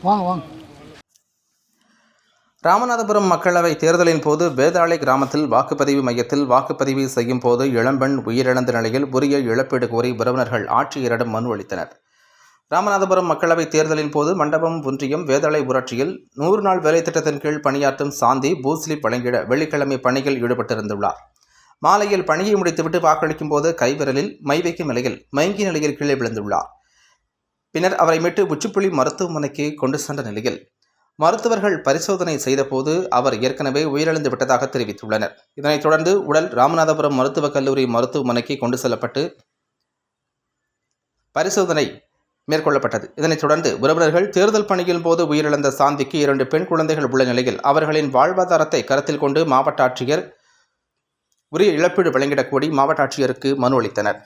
வாங்க வாங்க. ராமநாதபுரம் மக்களவை தேர்தலின் போது வேதாளை கிராமத்தில் வாக்குப்பதிவு மையத்தில் வாக்குப்பதிவு செய்யும் போது இளம்பெண் உயிரிழந்த நிலையில் உரிய இழப்பீடு கோரி உறவினர்கள் ஆட்சியரிடம் மனு அளித்தனர். ராமநாதபுரம் மக்களவை தேர்தலின் போது மண்டபம் ஒன்றியம் வேதாளை ஊராட்சியில் நூறு நாள் வேலை திட்டத்தின் கீழ் பணியாற்றும் சாந்தி பூஸ்லி வழங்கிட வெள்ளிக்கிழமை பணியில் ஈடுபட்டிருந்துள்ளார். மாலையில் பணியை முடித்துவிட்டு வாக்களிக்கும் போது கைவிரலில் மை வைக்கும் நிலையில் மயங்கிய நிலையில் கீழே விழுந்துள்ளார். பின்னர் அவரை மீட்டு உச்சிப்புள்ளி மருத்துவமனைக்கு கொண்டு சென்ற நிலையில் மருத்துவர்கள் பரிசோதனை செய்தபோது அவர் ஏற்கனவே உயிரிழந்து விட்டதாக தெரிவித்துள்ளனர். இதனைத் தொடர்ந்து உடல் ராமநாதபுரம் மருத்துவக் கல்லூரி மருத்துவமனைக்கு கொண்டு செல்லப்பட்டு பரிசோதனை மேற்கொள்ளப்பட்டது. இதனைத் தொடர்ந்து உறவினர்கள் தேர்தல் பணியின் போது உயிரிழந்த சாந்திக்கு இரண்டு பெண் குழந்தைகள் உள்ள நிலையில் அவர்களின் வாழ்வாதாரத்தை கருத்தில் கொண்டு மாவட்ட ஆட்சியர் உரிய இழப்பீடு வழங்கிடக் கோரி மாவட்ட ஆட்சியருக்கு மனு அளித்தனர்.